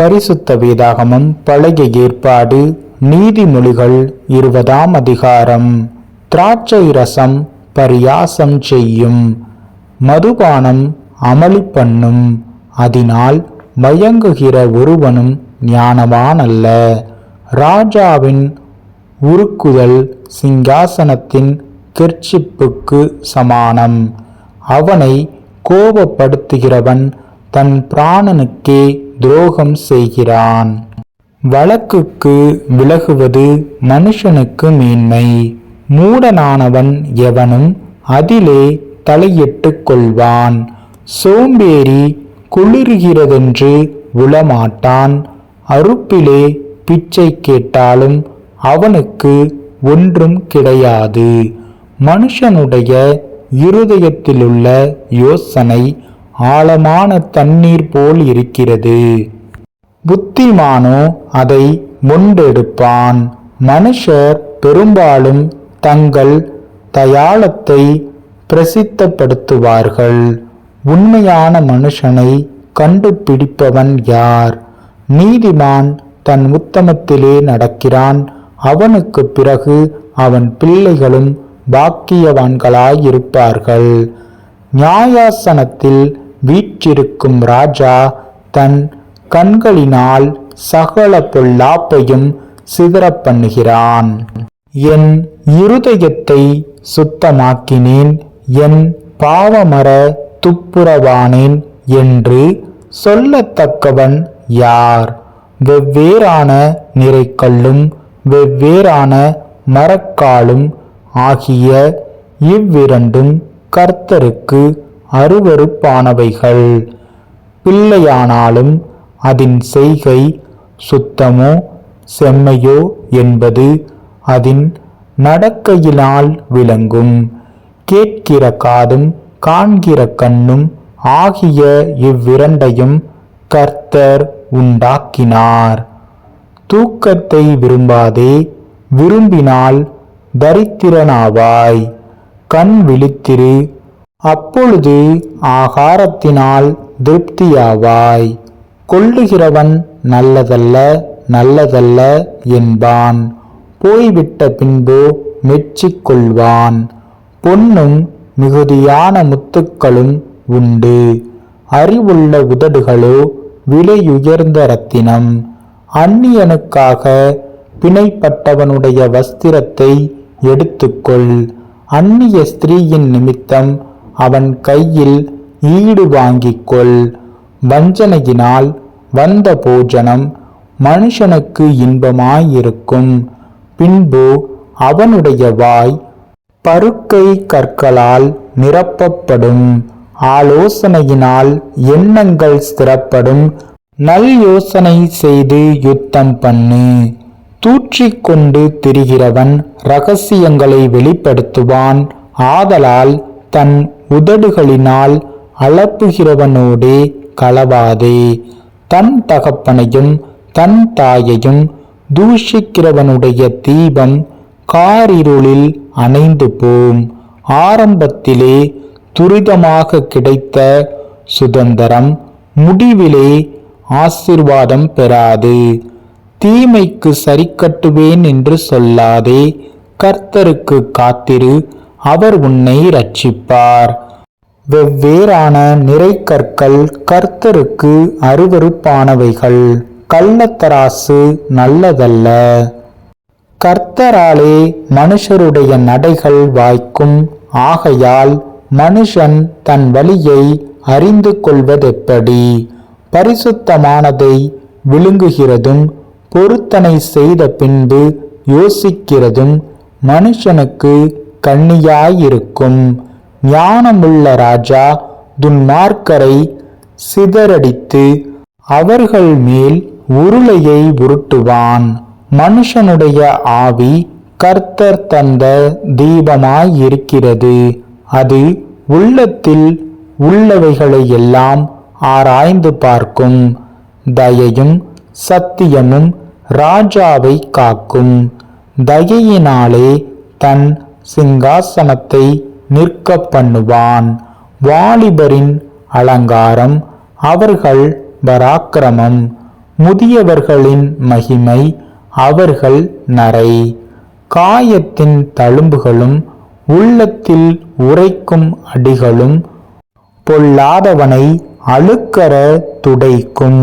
பரிசுத்த வேதாகமம் பழைய ஏற்பாடு நீதிமொழிகள் இருபதாம் அதிகாரம். திராட்சை ரசம் பரியாசம் செய்யும். மதுபானம் அமளி பண்ணும். அதனால் மயங்குகிற ஒருவனும் ஞானவானல்ல. ராஜாவின் உருக்குதல் சிங்காசனத்தின் கெர்ச்சிப்புக்கு சமானம். அவனை கோபப்படுத்துகிறவன் தன் பிராணனுக்கே துரோகம் செய்கிறான். வழக்குக்கு விலகுவது மனுஷனுக்கு மேன்மை. மூடனானவன் எவனும் அதிலே தலையிட்டு கொள்வான். சோம்பேறி குளிர்கிறதென்று உளமாட்டான். அறுப்பிலே பிச்சை கேட்டாலும் அவனுக்கு ஒன்றும் கிடையாது. மனுஷனுடைய இருதயத்திலுள்ள யோசனை ஆழமான தண்ணீர் போல் இருக்கிறது. புத்திமானோ அதை முண்டெடுப்பான். மனுஷர் பெரும்பாலும் தங்கள் தயாளத்தை பிரசித்தப்படுத்துவார்கள். உண்மையான மனுஷனை கண்டுபிடிப்பவன் யார்? நீதிமான் தன் உத்தமத்திலே நடக்கிறான். அவனுக்கு பிறகு அவன் பிள்ளைகளும் பாக்கியவான்களாயிருப்பார்கள். நியாயாசனத்தில் வீற்றிருக்கும் ராஜா தன் கண்களினால் சகல பொல்லாப்பையும் சிதற பண்ணுகிறான். என் இருதயத்தை சுத்தமாக்கினேன் என் பாவமர துப்புரவானேன் என்று சொல்லத்தக்கவன் யார்? வெவ்வேறான நிறைக்கல்லும் வெவ்வேறான மரக்காலும் ஆகிய இவ்விரண்டும் கர்த்தருக்கு அருவருப்பானவைகள். பிள்ளையானாலும் அதன் செய்கை சுத்தமோ செம்மையோ என்பது அதன் நடக்கையினால் விளங்கும். கேட்கிற காதும் காண்கிற கண்ணும் ஆகிய இவ்விரண்டையும் கர்த்தர் உண்டாக்கினார். தூக்கத்தை விரும்பாதே விரும்பினால் தரித்திரனாவாய். கண் விழித்திரு அப்பொழுது ஆகாரத்தினால் திருப்தியாவாய். கொள்ளுகிறவன் நல்லதல்ல நல்லதல்ல என்பான். போய்விட்ட பின்பு மெச்சிக் கொள்வான் பொன்னும் மிகுதியான முத்துக்களும் உண்டு. அறிவுள்ள உதடுகளோ விலையுயர்ந்த ரத்தினம் அந்நியனுக்காக பிணைப்பட்டவனுடைய வஸ்திரத்தை எடுத்துக்கொள். அந்நிய ஸ்திரீயின் நிமித்தம் அவன் கையில் ஈடு வாங்கிக் கொள் வஞ்சனையினால் வந்த போஜனம் மனுஷனுக்கு இன்பமாயிருக்கும். பின்பு அவனுடைய வாய் பருக்கை கற்களால் நிரப்பப்படும். ஆலோசனையினால் எண்ணங்கள் ஸ்திரப்படும் நல் யோசனை செய்து யுத்தம் பண்ணு. தூற்றிக்கொண்டு திரிகிறவன் ரகசியங்களை வெளிப்படுத்துவான். ஆதலால் தன் உதடுகளினால் அளப்புகிறவனோடே களவாதே. தன் தகப்பனையும் தன் தாயையும் தூஷிக்கிறவனுடைய தீபம் காரிருளில் அணைந்து போம் ஆரம்பத்திலே துரிதமாக கிடைத்த சுதந்திரம் முடிவிலே ஆசிர்வாதம் பெறாது. தீமைக்கு சரிக்கட்டுவேன் என்று சொல்லாதே. கர்த்தருக்கு காத்திரு அவர் உன்னை ரட்சிப்பார் வெவ்வேறான நிறை கற்கள் கர்த்தருக்கு அருவருப்பானவைகள். கள்ளத்தராசு நல்லதல்ல. கர்த்தராலே மனுஷருடைய நடைகள் வாய்க்கும். ஆகையால் மனுஷன் தன் வழியை அறிந்து கொள்வதெப்படி? பரிசுத்தமானதை விழுங்குகிறதும் பொருத்தனை செய்த பின்பு யோசிக்கிறதும் மனுஷனுக்கு கண்ணியாயிருக்கும். ஞானமுள்ள ராஜா துன்மார்க்கரை சிதறடித்து அவர்கள் மேல் உருளையை உருட்டுவான். மனுஷனுடைய ஆவி கர்த்தர் தந்த தீபமாயிருக்கிறது. அது உள்ளத்தில் உள்ளவைகளையெல்லாம் ஆராய்ந்து பார்க்கும். தயையும் சத்தியமும் ராஜாவை காக்கும். தயையினாலே தன் சிங்காசனத்தை நிற்க பண்ணுவான். வாலிபரின் அலங்காரம் அவர்கள் பராக்கிரமம். முதியவர்களின் மகிமை அவர்கள் நரை. காயத்தின் தழும்புகளும் உள்ளத்தில் உரைக்கும் அடிகளும் பொல்லாதவனை அழுக்கற துடைக்கும்.